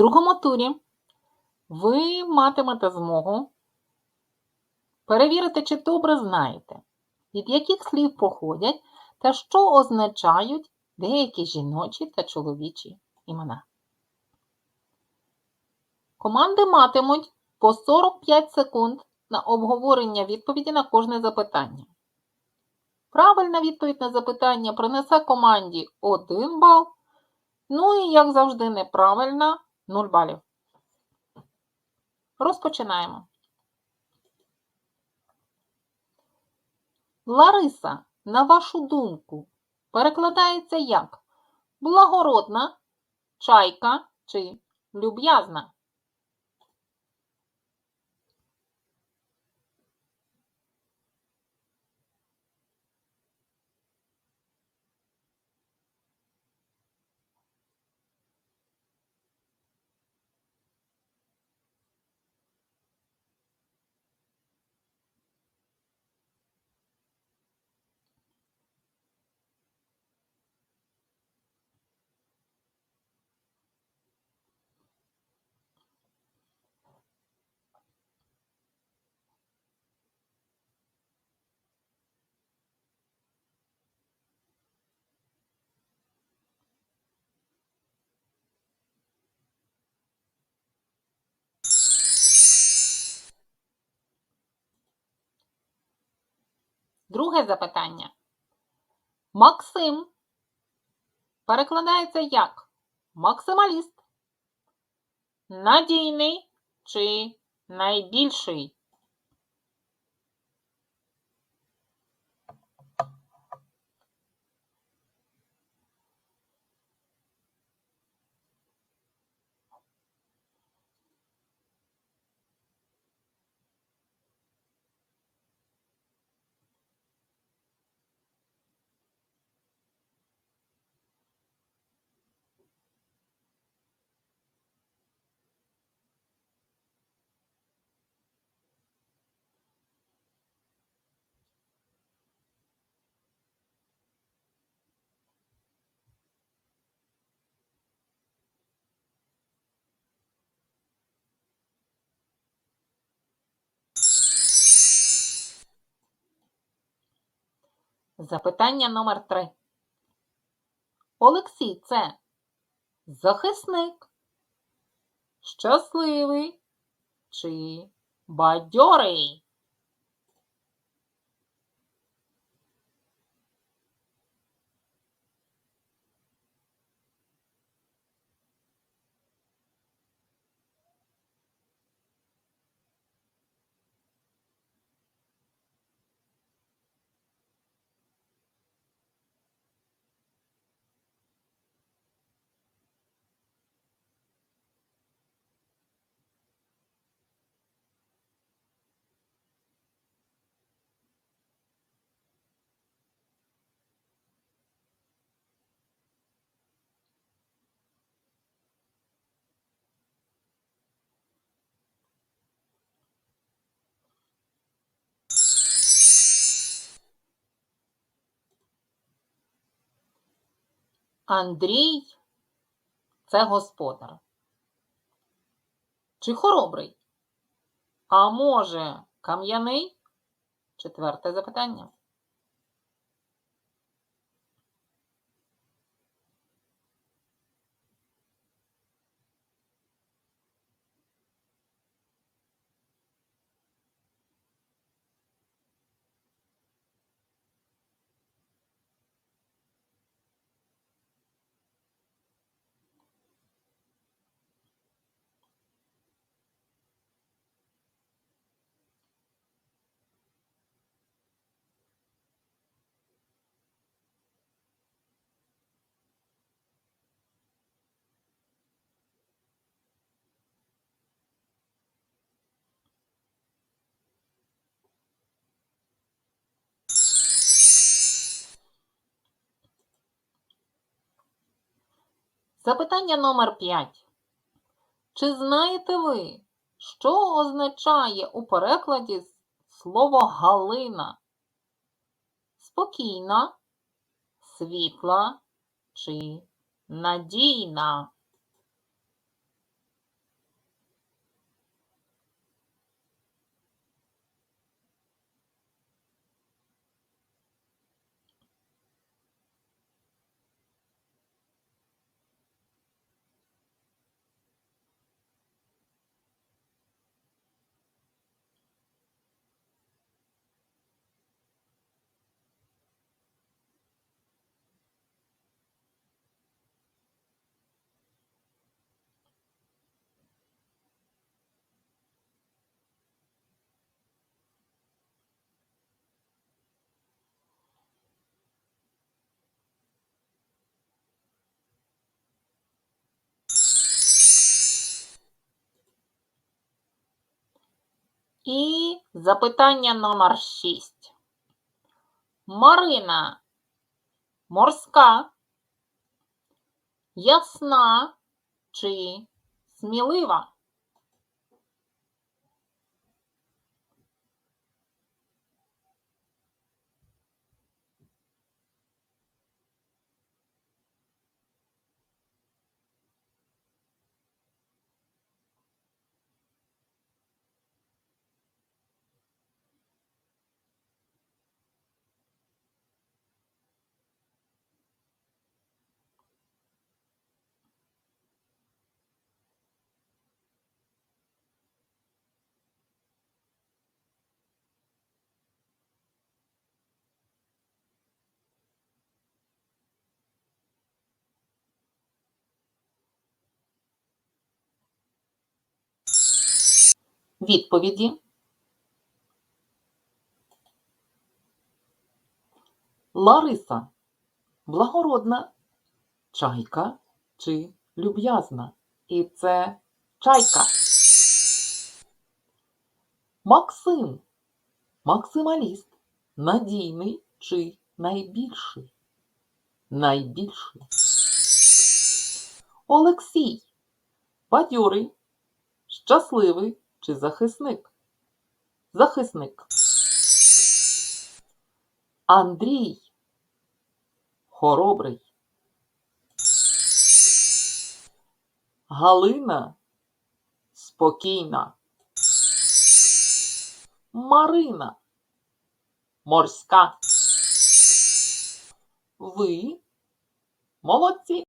другому турі ви матимете змогу перевірити, чи добре знаєте, від яких слів походять та що означають деякі жіночі та чоловічі імена. Команди матимуть по 45 секунд на обговорення відповіді на кожне запитання. Правильна відповідь на запитання принесе команді 1 бал, ну і, як завжди, неправильна 0 балів. Розпочинаємо. Лариса, на вашу думку, перекладається як благородна, чайка чи люб'язна? Друге запитання. Максим перекладається як максималіст, надійний чи найбільший? Запитання номер 3 Олексій це захисник, щасливий чи бадьорий? Андрій це господар. Чи хоробрий? А може, кам'яний? Четверте запитання. Запитання номер 5. Чи знаєте ви, що означає у перекладі слово Галина? Спокійна, світла чи надійна? І запитання номер 6. Марина морська, ясна чи смілива? Відповіді. Лариса. Благородна. Чайка чи люб'язна? І це чайка. Максим. Максималіст. Надійний чи найбільший? Найбільший. Олексій. Бадьорий. Щасливий чи захисник? Захисник. Андрій. Хоробрий. Галина. Спокійна. Марина. Морська. Ви молодці.